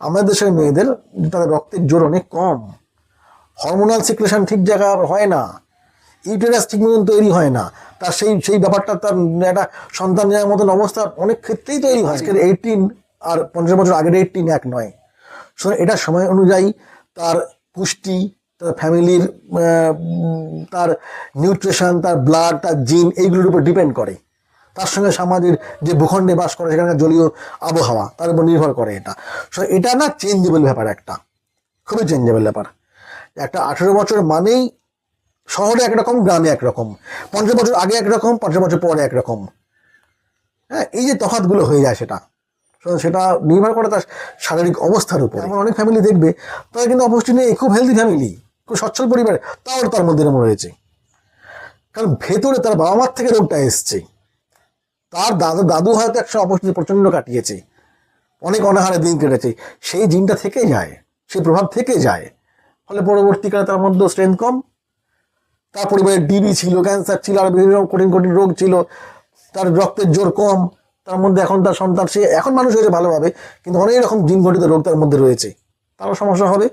আমাদের দেশের মেয়েদের তাদের রক্তের জোর অনেক কম। হরমোনাল সিক্রেশন ঠিক জায়গা হয় না। ইউটেরাস ঠিক মতন তৈরি হয় না। তার সেই সেই ব্যাপারটা তার একটা সন্তান নেওয়ার মতন অবস্থা অনেক ক্ষেত্রেই তৈরি হয়। আজকের এইটিন আর পঞ্চাশ বছর আগের এইটিন এক নয়। সুতরাং এটা সময় অনুযায়ী তার পুষ্টি, তার ফ্যামিলির তার নিউট্রিশন তার ব্লাড তার জিন এইগুলোর উপর ডিপেন্ড করে। তার সঙ্গে সমাজের যে ভূখণ্ডে বাস করে সেখানকার জলীয় আবহাওয়া, তার উপর নির্ভর করে এটা। সো এটা না চেঞ্জেবল ব্যাপার একটা। খুবই চেঞ্জেবল ব্যাপার। একটা আঠেরো বছর মানেই শহরে একরকম, গ্রামে একরকম। পঞ্চাশ বছর আগে একরকম, পঞ্চাশ বছর পরে একরকম। হ্যাঁ এই যে তফাৎগুলো হয়ে যায় সেটা। সেটা নির্ভর করে তার শারীরিক অবস্থার উপর। এমন অনেক ফ্যামিলি দেখবে, তারা কিন্তু অপুষ্টি নেই খুব হেলদি ফ্যামিলি খুব সচ্ছল পরিবার, তাও তার মধ্যে রয়েছে। কারণ ভেতরে তার বাবা মার থেকে রোগটা এসছে। তার দাদু দাদু হয়তো একসময় অপুষ্টি প্রচণ্ড কাটিয়েছে। অনেক অনাহারে দিন কেটেছে। সেই জিনটা থেকে যায়, সেই প্রভাব থেকে যায়। ফলে পরবর্তীকালে তার মধ্যে স্ট্রেংথ কম। তার পরিবারে ডিবি ছিল ক্যান্সার ছিল, আর বিভিন্ন কঠিন কঠিন রোগ ছিল। তার রক্তের জোর কম। তার মধ্যে এখন তার সন্তান, সে এখন মানুষ হয়েছে ভালোভাবে, কিন্তু অনেক রকম জিন ঘটিত রোগ তার মধ্যে রয়েছে। তারও সমস্যা হবে।